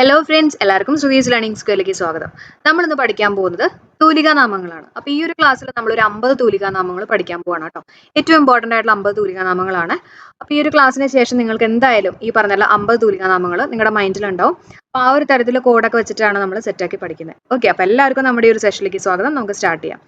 Hello friends എല്ലാവർക്കും Sudhi's learning സ്കൂളിലേക്ക് സ്വാഗതം. നമ്മൾ ഇന്ന് പഠിക്കാൻ പോകുന്നത് തൂലികാ നാമങ്ങളാണ്. അപ്പൊ ഈ ഒരു ക്ലാസ്സിൽ നമ്മൾ ഒരു അമ്പത് തൂലികാ നാമങ്ങൾ പഠിക്കാൻ പോവാണ് കേട്ടോ. ഏറ്റവും ഇമ്പോർട്ടന്റ് ആയിട്ടുള്ള അമ്പത് തൂലികാ നാമങ്ങളാണ്. അപ്പൊ ഈ ഒരു ക്ലാസ്സിന് ശേഷം നിങ്ങൾക്ക് എന്തായാലും ഈ പറഞ്ഞ അമ്പത് തൂലികാ നാമങ്ങൾ നിങ്ങളുടെ മൈൻഡിൽ ഉണ്ടാവും. അപ്പൊ ആ ഒരു തരത്തിൽ കോഡൊക്കെ വെച്ചിട്ടാണ് നമ്മൾ സെറ്റാക്കി പഠിക്കുന്നത്. ഓക്കെ അപ്പോൾ എല്ലാവർക്കും നമ്മുടെ ഈ ഒരു സെഷനിലേക്ക് സ്വാഗതം. നമുക്ക് സ്റ്റാർട്ട് ചെയ്യാം.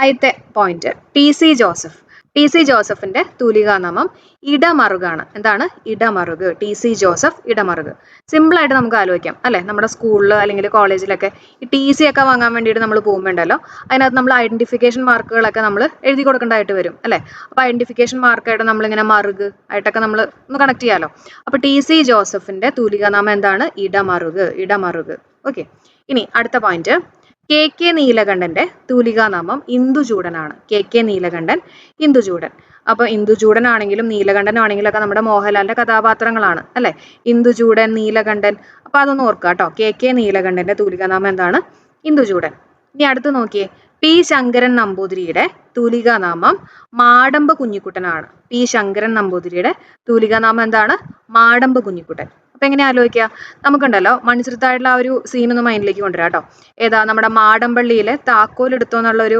ആദ്യത്തെ point T C Joseph T C ജോസഫിന്റെ തൂലികാനാമം ഇടമറുകാണ്. എന്താണ്? Idamaruku. T C Joseph Idamaruku. Simple ആയിട്ട് നമുക്ക് ആലോചിക്കാം. അല്ലെ? നമ്മുടെ സ്കൂളിൽ അല്ലെങ്കിൽ കോളേജിലൊക്കെ ഈ ടി സി ഒക്കെ വാങ്ങാൻ വേണ്ടിയിട്ട് നമ്മൾ പോകുമ്പോണ്ടല്ലോ അതിനകത്ത് നമ്മൾ ഐഡന്റിഫിക്കേഷൻ മാർക്കുകളൊക്കെ നമ്മൾ എഴുതി കൊടുക്കേണ്ടതായിട്ട് വരും. അല്ലെ? അപ്പൊ ഐഡന്റിഫിക്കേഷൻ മാർക്കായിട്ട് നമ്മളിങ്ങനെ മറുക് ആയിട്ടൊക്കെ നമ്മൾ ഒന്ന് കണക്ട് ചെയ്യാലോ. അപ്പൊ ടി സി ജോസഫിന്റെ തൂലികാനാമം എന്താണ്? ഇടമറുക്. ഇടമറുക്. ഓക്കെ ഇനി അടുത്ത പോയിന്റ് കെ കെ നീലകണ്ഠന്റെ തൂലികാനാമം ഇന്ദുചൂടനാണ്. K K Neelakantan Induchoodan. അപ്പൊ ഇന്ദുചൂടൻ ആണെങ്കിലും നീലകണ്ഠൻ ആണെങ്കിലും ഒക്കെ നമ്മുടെ മോഹൻലാലിന്റെ കഥാപാത്രങ്ങളാണ് അല്ലെ? ഇന്ദുചൂടൻ നീലകണ്ഠൻ. അപ്പൊ അതൊന്ന് ഓർക്കുക കേട്ടോ കെ കെ നീലകണ്ഠന്റെ തൂലികാനാമം എന്താണ്? ഇന്ദുചൂടൻ. ഇനി അടുത്ത് നോക്കിയേ. പി ശങ്കരൻ നമ്പൂതിരിയുടെ തൂലികാനാമം മാടമ്പ് കുഞ്ഞിക്കുട്ടനാണ്. പി ശങ്കരൻ നമ്പൂതിരിയുടെ തൂലികാനാമം എന്താണ്? മാടമ്പ് കുഞ്ഞിക്കുട്ടൻ. അപ്പൊ എങ്ങനെ ആലോചിക്കുക നമുക്കുണ്ടല്ലോ മണിച്ചിത്രത്തായിട്ടുള്ള ആ ഒരു സീൻ ഒന്ന് മൈൻഡിലേക്ക് കൊണ്ടുവരാം കേട്ടോ. ഏതാ നമ്മുടെ മാടമ്പള്ളിയിലെ താക്കോൽ എടുത്തോ എന്നുള്ള ഒരു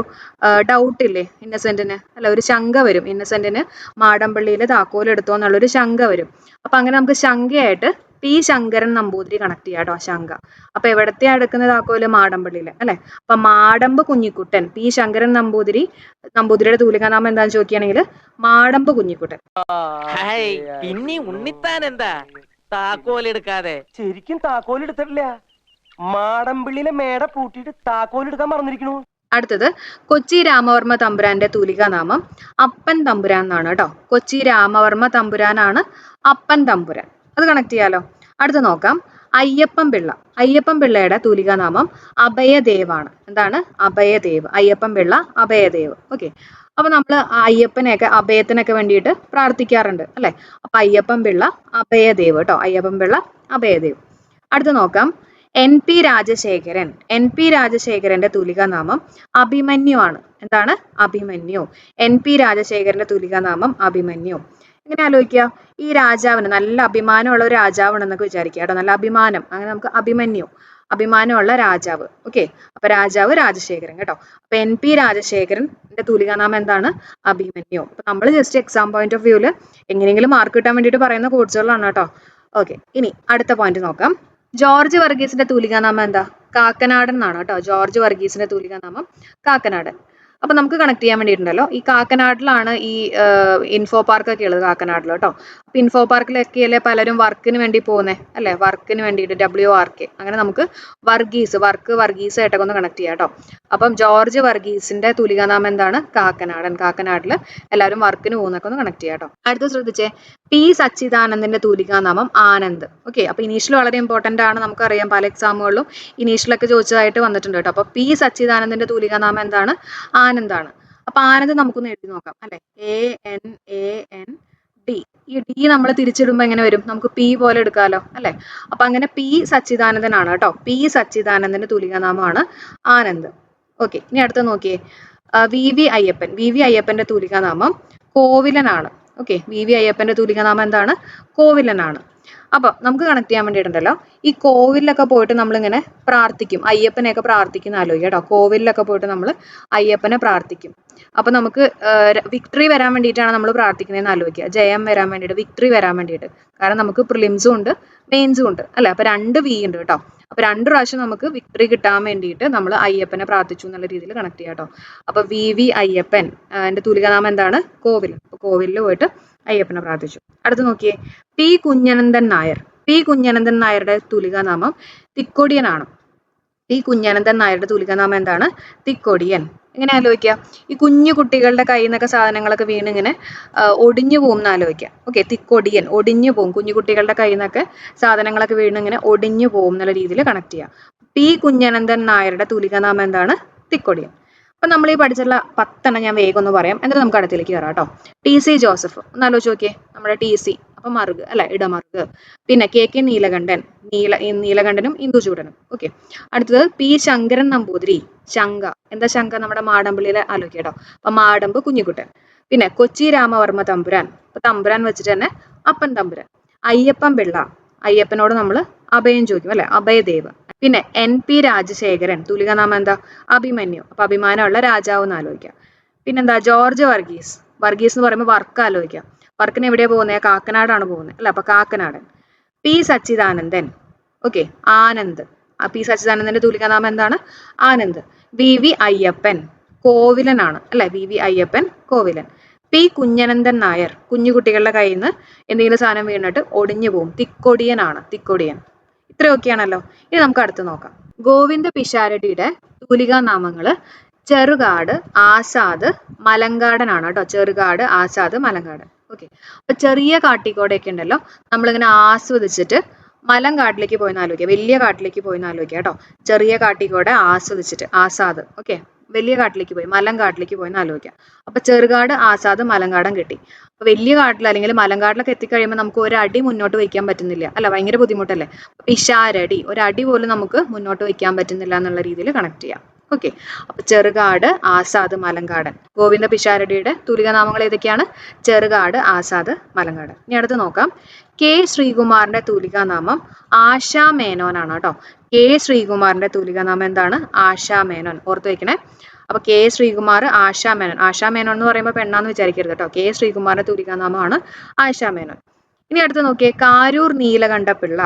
ഡൗട്ട് ഇല്ലേ ഇന്നസെന്റിന്? അല്ല ഒരു ശങ്ക വരും. ഇന്നസെന്റിന് മാടമ്പള്ളിയിലെ താക്കോൽ എടുത്തോ എന്നുള്ളൊരു ശങ്ക വരും. അപ്പൊ അങ്ങനെ നമുക്ക് ശങ്കയായിട്ട് പി ശങ്കരൻ നമ്പൂതിരി കണക്ട് ചെയ്യാം കേട്ടോ ശങ്ക. അപ്പൊ എവിടത്തെ അടുക്കുന്ന താക്കോൽ മാടമ്പള്ളിയിൽ അല്ലെ? അപ്പൊ മാടമ്പ് കുഞ്ഞിക്കുട്ടൻ പി ശങ്കരൻ നമ്പൂതിരി നമ്പൂതിരിയുടെ തൂലികാനാമം എന്താന്ന് ചോദിക്കുകയാണെങ്കിൽ മാടമ്പ് കുഞ്ഞിക്കുട്ടൻ. ഹായ് പിന്നെ ഉണ്ണിത്താൻ എന്താ? താക്കോലെടുക്കാതെ. ശരിക്കും താക്കോൽ എടുത്തിട്ടില്ല മാടമ്പിള്ളിയിലെ മേട പൂട്ടിയിട്ട് താക്കോൽ എടുക്കാൻ മറന്നിരിക്കണു. അടുത്തത് കൊച്ചി രാമവർമ്മ തമ്പുരാന്റെ തൂലികാനാമം അപ്പൻ തമ്പുരാൻ എന്നാണ് കേട്ടോ. കൊച്ചി രാമവർമ്മ തമ്പുരാനാണ് അപ്പൻ തമ്പുരാൻ. അത് കണക്ട് ചെയ്യാലോ? അടുത്ത് നോക്കാം. അയ്യപ്പൻ പിള്ള. അയ്യപ്പൻ പിള്ളയുടെ തൂലികാനാമം അഭയദേവാണ്. എന്താണ്? അഭയദേവ്. അയ്യപ്പൻ പിള്ള അഭയദേവ്. ഓക്കെ അപ്പൊ നമ്മൾ അയ്യപ്പനെയൊക്കെ അഭയത്തിനൊക്കെ വേണ്ടിയിട്ട് പ്രാർത്ഥിക്കാറുണ്ട് അല്ലെ? അപ്പൊ അയ്യപ്പൻ പിള്ള അഭയദേവ് കേട്ടോ. അയ്യപ്പൻ പിള്ള അഭയദേവ്. അടുത്ത് നോക്കാം. N P Rajasekharan. N P രാജശേഖരന്റെ തൂലികാനാമം അഭിമന്യു ആണ് എന്താണ്? അഭിമന്യു. എൻ പി രാജശേഖരന്റെ തൂലികാനാമം അഭിമന്യു. എങ്ങനെ ആലോചിക്കുക? ഈ രാജാവിന് നല്ല അഭിമാനമുള്ള ഒരു രാജാവാണെന്നൊക്കെ വിചാരിക്കുക കേട്ടോ. നല്ല അഭിമാനം. അങ്ങനെ നമുക്ക് അഭിമന്യു. അഭിമാനമുള്ള രാജാവ്. ഓക്കെ അപ്പൊ രാജാവ് രാജശേഖരൻ കേട്ടോ. അപ്പൊ എൻ പി രാജശേഖരന്റെ തൂലികാനാമം എന്താണ്? അഭിമന്യു. അപ്പൊ നമ്മൾ ജസ്റ്റ് എക്സാം പോയിന്റ് ഓഫ് വ്യൂൽ എങ്ങനെയെങ്കിലും മാർക്ക് കിട്ടാൻ വേണ്ടിയിട്ട് പറയുന്ന കോഴ്സുകളാണ് കേട്ടോ. ഓക്കെ ഇനി അടുത്ത പോയിന്റ് നോക്കാം. ജോർജ് വർഗീസിന്റെ തൂലികാനാമം എന്താ? കാക്കനാടൻ എന്നാണ് കേട്ടോ. ജോർജ് വർഗീസിന്റെ തൂലികാനാമം കാക്കനാടൻ. അപ്പൊ നമുക്ക് കണക്ട് ചെയ്യാൻ വേണ്ടിയിട്ടുണ്ടല്ലോ. ഈ കാക്കനാട്ടിലാണ് ഈ ഇൻഫോ പാർക്ക് ഒക്കെ ഉള്ളത് കാക്കനാട്ടിൽ കേട്ടോ. അപ്പൊ ഇൻഫോ പാർക്കിലൊക്കെ പലരും വർക്കിന് വേണ്ടി പോകുന്നേ? അല്ലെ? വർക്കിന് വേണ്ടിയിട്ട് ഡബ്ല്യു ആർ കെ അങ്ങനെ നമുക്ക് വർഗീസ് വർക്ക് വർഗീസ് ആയിട്ടൊക്കെ ഒന്ന് കണക്ട് ചെയ്യാം കേട്ടോ. അപ്പം ജോർജ് വർഗീസിന്റെ തൂലികാനാമം എന്താണ്? കാക്കനാടൻ. കാക്കനാട്ടിൽ എല്ലാവരും വർക്കിന് പോകുന്നൊക്കെ ഒന്ന് കണക്ട് ചെയ്യാം കേട്ടോ. അടുത്ത ശ്രദ്ധിച്ചേ. പി. സച്ചിദാനന്ദന്റെ തൂലികാനാമം ആനന്ദ്. ഓക്കെ അപ്പൊ ഇനീഷ്യൽ വളരെ ഇമ്പോർട്ടന്റ് ആണ്. നമുക്കറിയാം പല എക്സാമുകളിലും ഇനീഷ്യലൊക്കെ ചോദിച്ചതായിട്ട് വന്നിട്ടുണ്ട് കേട്ടോ. അപ്പൊ പി. സച്ചിദാനന്ദന്റെ തൂലികാനാമം എന്താണ്? ആനന്ദാണ്. അപ്പൊ ആനന്ദ് നമുക്കൊന്ന് എഴുതി നോക്കാം അല്ലെ? A N A N D ഈ ഡി നമ്മൾ തിരിച്ചിടുമ്പോൾ എങ്ങനെ വരും? നമുക്ക് പി പോലെ എടുക്കാമല്ലോ അല്ലെ? അപ്പൊ അങ്ങനെ പി സച്ചിദാനന്ദനാണ് കേട്ടോ. പി സച്ചിദാനന്ദന്റെ തൂലികാനാമമാണ് ആനന്ദ്. ഓക്കെ ഇനി അടുത്ത നോക്കിയേ. V V Ayyappan. V V അയ്യപ്പന്റെ തൂലികാനാമം കോവിലനാണ്. ഓക്കെ വി വി അയ്യപ്പന്റെ തൂലികാനാമം എന്താണ്? കോവിലനാണ്. അപ്പൊ നമുക്ക് കണക്ട് ചെയ്യാൻ വേണ്ടിയിട്ടുണ്ടല്ലോ. ഈ കോവിലൊക്കെ പോയിട്ട് നമ്മളിങ്ങനെ പ്രാർത്ഥിക്കും. അയ്യപ്പനെയൊക്കെ പ്രാർത്ഥിക്കുന്ന ആലോചിക്കുക കേട്ടോ. കോവിലൊക്കെ പോയിട്ട് നമ്മൾ അയ്യപ്പനെ പ്രാർത്ഥിക്കും. അപ്പൊ നമുക്ക് വിക്ടറി വരാൻ വേണ്ടിയിട്ടാണ് നമ്മൾ പ്രാർത്ഥിക്കുന്നതെന്ന് ആലോചിക്കുക. ജയം വരാൻ വേണ്ടിയിട്ട് വിക്ടറി വരാൻ വേണ്ടിയിട്ട്. കാരണം നമുക്ക് പ്രിലിംസും ഉണ്ട് മെയിൻസും ഉണ്ട്. അല്ലേ? അപ്പൊ രണ്ട് വി ഉണ്ട് കേട്ടോ. അപ്പൊ രണ്ട് പ്രാവശ്യം നമുക്ക് വിക്ടറി കിട്ടാൻ വേണ്ടിയിട്ട് നമ്മൾ അയ്യപ്പനെ പ്രാർത്ഥിച്ചു എന്നുള്ള രീതിയിൽ കണക്ട് ചെയ്യാം കേട്ടോ അപ്പൊ വി വി അയ്യപ്പൻ എന്റെ തൂലികാനാമം എന്താണ്? കോവിൽ. അപ്പൊ കോവിലിൽ പോയിട്ട് അയ്യപ്പനെ പ്രാർത്ഥിച്ചു. അടുത്ത് നോക്കിയേ. പി കുഞ്ഞനന്ദൻ നായർ. പി കുഞ്ഞനന്ദൻ നായരുടെ തൂലികാനാമം തിക്കോടിയനാണ്. പി കുഞ്ഞനന്ദൻ നായരുടെ തൂലികാനാമം എന്താണ്? തിക്കൊടിയൻ. ഇങ്ങനെ ആലോചിക്കുക? ഈ കുഞ്ഞു കുട്ടികളുടെ കയ്യിൽ നിന്നൊക്കെ സാധനങ്ങളൊക്കെ വീണ് ഇങ്ങനെ ഒടിഞ്ഞു പോകും എന്ന് ആലോചിക്കുക. ഓക്കെ തിക്കൊടിയൻ ഒടിഞ്ഞു പോകും. കുഞ്ഞു കുട്ടികളുടെ കയ്യിൽ നിന്നൊക്കെ സാധനങ്ങളൊക്കെ വീണ് ഇങ്ങനെ ഒടിഞ്ഞു പോകും എന്നുള്ള രീതിയിൽ കണക്ട് ചെയ്യുക. പി കുഞ്ഞനന്ദൻ നായരുടെ തൂലികാനാമം എന്താണ്? തിക്കൊടിയൻ. അപ്പൊ നമ്മൾ ഈ പഠിച്ചിട്ടുള്ള പത്തെണ്ണം ഞാൻ വേഗം ഒന്ന് പറയാം. എന്നിട്ട് നമുക്ക് അടുത്തേക്ക് കയറാം കേട്ടോ. ടി സി ജോസഫ് ഒന്ന് ആലോചിച്ച് നോക്കിയേ. നമ്മുടെ ടി സി അപ്പൊ മറുക് അല്ലെ? ഇടമറുക് പിന്നെ കെ കെ നീലകണ്ഠൻ നീല നീലകണ്ഠനും ഇന്ദുചൂടനും ഓക്കെ. അടുത്തത് പി ശങ്കരൻ നമ്പൂതിരി ശങ്ക. എന്താ ശങ്ക? നമ്മുടെ മാടമ്പിളിയിലെ ആലോചിക്കുക കേട്ടോ. അപ്പൊ മാടമ്പ് കുഞ്ഞിക്കുട്ടൻ. പിന്നെ കൊച്ചി രാമവർമ്മ തമ്പുരാൻ. അപ്പൊ തമ്പുരാൻ വെച്ചിട്ട് തന്നെ അപ്പൻ തമ്പുരാൻ. അയ്യപ്പൻ പിള്ള. അയ്യപ്പനോട് നമ്മൾ അഭയം ചോദിക്കും അല്ലെ? അഭയദേവ്. പിന്നെ എൻ പി രാജശേഖരൻ. തൂലികാനാമം എന്താ? അഭിമന്യു. അപ്പൊ അഭിമാനമുള്ള രാജാവ് എന്ന് ആലോചിക്കാം പിന്നെന്താ? ജോർജ് വർഗീസ്. വർഗീസ് എന്ന് പറയുമ്പോൾ വർക്ക് ആലോചിക്കാം വർക്കിന് എവിടെയാ പോകുന്നത് കാക്കനാടാണ് പോകുന്നത് അല്ല? അപ്പൊ കാക്കനാടൻ. പി സച്ചിദാനന്ദൻ. ഓക്കെ. ആനന്ദ്. ആ പി സച്ചിദാനന്ദന്റെ തൂലികാനാമം എന്താണ്? ആനന്ദ്. V V Ayyappan. കോവിലനാണ്. അല്ലെ? V V Ayyappan Kovilan. P Kunjanandan Nair. കുഞ്ഞുകുട്ടികളുടെ കയ്യിൽ നിന്ന് എന്തെങ്കിലും സാധനം വീണിട്ട് ഒടിഞ്ഞു പോകും. തിക്കൊടിയനാണ്. തിക്കൊടിയൻ. ഇത്രയൊക്കെയാണല്ലോ. ഇനി നമുക്ക് അടുത്ത് നോക്കാം. ഗോവിന്ദ പിഷാരടിയുടെ തൂലികാ നാമങ്ങൾ ചെറുകാട് ആസാദ് മലങ്കാടനാണ് കേട്ടോ. ചെറുകാട് ആസാദ് മലങ്കാടൻ ഓക്കെ അപ്പൊ ചെറിയ കാട്ടിക്കോടൊക്കെ ഉണ്ടല്ലോ. നമ്മളിങ്ങനെ ആസ്വദിച്ചിട്ട് മലം കാട്ടിലേക്ക് പോയി ആലോചിക്കുക. വലിയ കാട്ടിലേക്ക് പോയി ആലോചിക്കുക കേട്ടോ. ചെറിയ കാട്ടിക്കോടെ ആസ്വദിച്ചിട്ട് ആസാദ് ഓക്കെ വലിയ കാട്ടിലേക്ക് പോയി മലം കാട്ടിലേക്ക് പോയി ആലോചിക്കുക. അപ്പൊ ചെറുകാട് ആസാദ് മലങ്കാടൻ കിട്ടി. അപ്പൊ വലിയ കാട്ടിൽ അല്ലെങ്കിൽ മലങ്കാട്ടിലൊക്കെ എത്തിക്കഴിയുമ്പോൾ നമുക്ക് ഒരു അടി മുന്നോട്ട് വയ്ക്കാൻ പറ്റുന്നില്ല. അല്ല ഭയങ്കര ബുദ്ധിമുട്ടല്ലേ? ഇഷാരടി ഒരു അടി പോലും നമുക്ക് മുന്നോട്ട് വയ്ക്കാൻ പറ്റുന്നില്ല എന്നുള്ള രീതിയിൽ കണക്ട് ചെയ്യാം. ഓക്കെ അപ്പൊ ചെറുകാട് ആസാദ് മലങ്കാടൻ. ഗോവിന്ദ പിഷാരടിയുടെ തൂലികാനാമങ്ങൾ ഏതൊക്കെയാണ്? ചെറുകാട് ആസാദ് മലങ്കാടൻ. ഇനി അടുത്ത് നോക്കാം. കെ ശ്രീകുമാറിന്റെ തൂലികാനാമം ആശാ മേനോനാണ് കേട്ടോ. കെ ശ്രീകുമാറിന്റെ തൂലികാനാമം എന്താണ്? ആശാ മേനോൻ. ഓർത്ത് വെക്കണേ. അപ്പൊ കെ ശ്രീകുമാർ ആശാ മേനോൻ. ആശാ മേനോൻ എന്ന് പറയുമ്പോൾ പെണ്ണാന്ന് വിചാരിക്കരുത് കേട്ടോ. കെ ശ്രീകുമാറിന്റെ തൂലികാനാമമാണ് ആശാ മേനോൻ. ഇനി അടുത്ത് നോക്കിയേ. കാരൂർ നീലകണ്ഠപിള്ള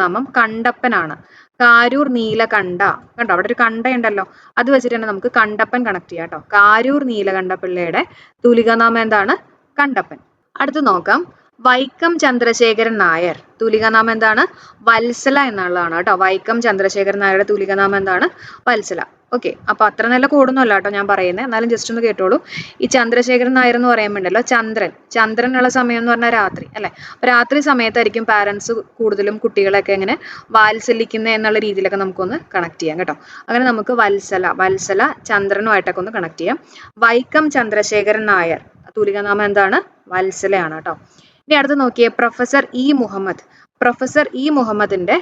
നാമം കണ്ടപ്പനാണ്. കാരൂർ നീലകണ്ഠ. കണ്ടോ? അവിടെ ഒരു കണ്ടയുണ്ടല്ലോ. അത് വെച്ചിട്ട് തന്നെ നമുക്ക് കണ്ടപ്പൻ കണക്ട് ചെയ്യാം കേട്ടോ. കാരൂർ നീലകണ്ഠ പിള്ളയുടെ തൂലികാനാമം എന്താണ്? കണ്ടപ്പൻ. അടുത്ത് നോക്കാം. വൈക്കം ചന്ദ്രശേഖരൻ നായർ. തൂലികാനാമം എന്താണ്? വത്സല എന്നുള്ളതാണ് കേട്ടോ. വൈക്കം ചന്ദ്രശേഖരൻ നായരുടെ തൂലികാനാമം എന്താണ്? വത്സല. ഓക്കെ അപ്പൊ അത്ര നല്ല കൂടുന്നല്ല കേട്ടോ ഞാൻ പറയുന്നത് എന്നാലും ജസ്റ്റ് ഒന്ന് കേട്ടോളൂ. ഈ ചന്ദ്രശേഖരൻ നായർ എന്ന് പറയാൻ വേണ്ടല്ലോ ചന്ദ്രൻ. ചന്ദ്രനുള്ള സമയം എന്ന് പറഞ്ഞാൽ രാത്രി അല്ലേ? രാത്രി സമയത്തായിരിക്കും പാരന്റ്സ് കൂടുതലും കുട്ടികളൊക്കെ ഇങ്ങനെ വാത്സല്യിക്കുന്നത് എന്നുള്ള രീതിയിലൊക്കെ നമുക്കൊന്ന് കണക്ട് ചെയ്യാം കേട്ടോ. അങ്ങനെ നമുക്ക് വത്സല വത്സല ചന്ദ്രനുമായിട്ടൊക്കെ ഒന്ന് കണക്ട് ചെയ്യാം. വൈക്കം ചന്ദ്രശേഖരൻ നായർ. തൂലികാനാമം എന്താണ്? വത്സലയാണ് കേട്ടോ. ഇനി അടുത്ത് നോക്കിയേ professor E Muhammad. Professor E മുഹമ്മദിന്റെ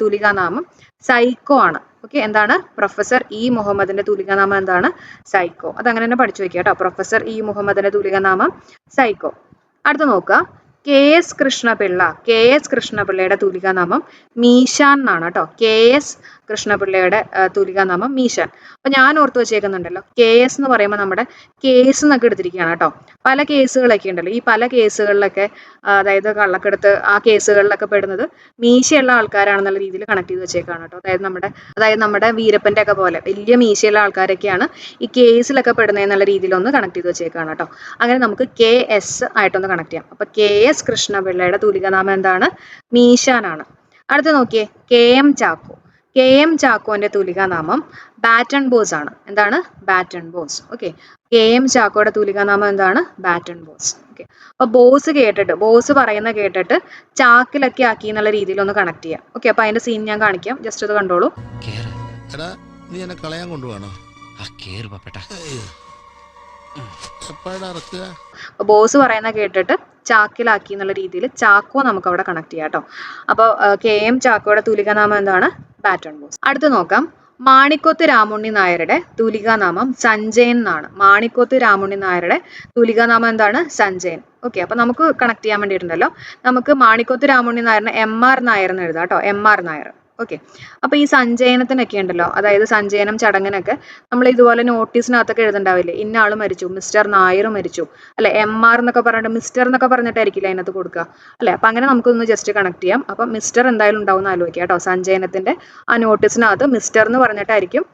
തൂലികാനാമം സൈക്കോ ആണ്. ഓക്കെ എന്താണ്? പ്രൊഫസർ ഇ മുഹമ്മദിന്റെ തൂലികാനാമം എന്താണ്? സൈക്കോ അത് അങ്ങനെ തന്നെ പഠിച്ചു വെക്കുക കേട്ടോ. പ്രൊഫസർ ഇ മുഹമ്മദിന്റെ തൂലികാനാമം സൈക്കോ അടുത്ത നോക്കുക. K S Krishnapillai. K S കൃഷ്ണപിള്ളയുടെ തൂലികാനാമം മീശാൻ എന്നാണ് കേട്ടോ. കെ എസ് കൃഷ്ണപിള്ളയുടെ തൂലികാനാമം മീശാൻ. അപ്പൊ ഞാൻ ഓർത്ത് വെച്ചേക്കുന്നുണ്ടല്ലോ കെ എസ് എന്ന് പറയുമ്പോൾ നമ്മുടെ കേസ് എന്നൊക്കെ എടുത്തിരിക്കുകയാണ് കേട്ടോ. പല കേസുകളൊക്കെ ഉണ്ടല്ലോ. ഈ പല കേസുകളിലൊക്കെ അതായത് കള്ളക്കെടുത്ത് ആ കേസുകളിലൊക്കെ പെടുന്നത് മീശയുള്ള ആൾക്കാരാണെന്നുള്ള രീതിയിൽ കണക്ട് ചെയ്ത് വെച്ചേക്കാണ് കേട്ടോ. അതായത് നമ്മുടെ അതായത് നമ്മുടെ വീരപ്പന്റെ ഒക്കെ പോലെ വലിയ മീശയുള്ള ആൾക്കാരൊക്കെയാണ് ഈ കേസിലൊക്കെ പെടുന്നത് എന്നുള്ള രീതിയിലൊന്ന് കണക്ട് ചെയ്ത് വെച്ചേക്കാണ് കേട്ടോ. അങ്ങനെ നമുക്ക് കെ എസ് ആയിട്ടൊന്ന് കണക്ട് ചെയ്യാം. അപ്പൊ കെ എസ് കൃഷ്ണപിള്ളയുടെ തൂലികാനാമം എന്താണ്? മീശാനാണ്. അടുത്ത നോക്കിയേ K M Chacko. K M ചാക്കോന്റെ തൂലികാനാമം ബാറ്റൺ ബോസ് ആണ്. എന്താണ്? Baton Bose. Okay. K M ചാക്കോയുടെ തൂലികാനാമം എന്താണ്? ബാറ്റൺ ബോസ്. ഓക്കെ. അപ്പൊ ബോസ് കേട്ടിട്ട് ബോസ് പറയുന്ന കേട്ടിട്ട് ചാക്കിലൊക്കെ ആക്കി എന്നുള്ള രീതിയിൽ ഒന്ന് കണക്ട് ചെയ്യാം. ഓക്കെ. അപ്പൊ അതിന്റെ സീൻ ഞാൻ കാണിക്കാം. ജസ്റ്റ് അത് കണ്ടോളൂ. കേറ്. എടാ നീ എന്നെ കളയാൻ കൊണ്ടുപോകണോ ബോസ് പറയുന്ന കേട്ടിട്ട് ചാക്കിലാക്കി എന്നുള്ള രീതിയിൽ ചാക്കോ നമുക്ക് അവിടെ കണക്ട് ചെയ്യാം കേട്ടോ. അപ്പോൾ കെ എം ചാക്കോയുടെ തൂലികാനാമം എന്താണ്? ബാറ്റൺ ബോസ് അടുത്ത് നോക്കാം. മാണിക്കോത്ത് രാമുണ്ണി നായരുടെ തൂലികാനാമം സഞ്ജയൻ എന്നാണ്. മാണിക്കോത്ത് രാമുണ്ണി നായരുടെ തൂലികാനാമം എന്താണ്? സഞ്ജയൻ. ഓക്കെ അപ്പൊ നമുക്ക് കണക്ട് ചെയ്യാൻ വേണ്ടിയിട്ടുണ്ടല്ലോ. നമുക്ക് മാണിക്കോത്ത് രാമുണ്ണി നായരുടെ എം ആർ നായർ എന്ന് എഴുതാം കേട്ടോ. M R Nair. ഓക്കെ അപ്പൊ ഈ സഞ്ചയനത്തിനൊക്കെ ഉണ്ടല്ലോ അതായത് സഞ്ചയനം ചടങ്ങിനൊക്കെ നമ്മൾ ഇതുപോലെ നോട്ടീസിനകത്തൊക്കെ എഴുതണ്ടാവില്ലേ? ഇന്ന ആൾ മരിച്ചു മിസ്റ്റർ നായർ മരിച്ചു അല്ലെ? എം ആർ എന്നൊക്കെ പറഞ്ഞിട്ട് മിസ്റ്റർ എന്നൊക്കെ പറഞ്ഞിട്ടായിരിക്കില്ല അതിനകത്ത് കൊടുക്കുക അല്ലെ? അപ്പൊ അങ്ങനെ നമുക്കൊന്ന് ജസ്റ്റ് കണക്ട് ചെയ്യാം. അപ്പൊ മിസ്റ്റർ എന്തായാലും ഉണ്ടാവും എന്ന് ആലോചിക്കാം കേട്ടോ. സഞ്ചയനത്തിന്റെ ആ നോട്ടീസിനകത്ത് മിസ്റ്റർ എന്ന് പറഞ്ഞിട്ടായിരിക്കും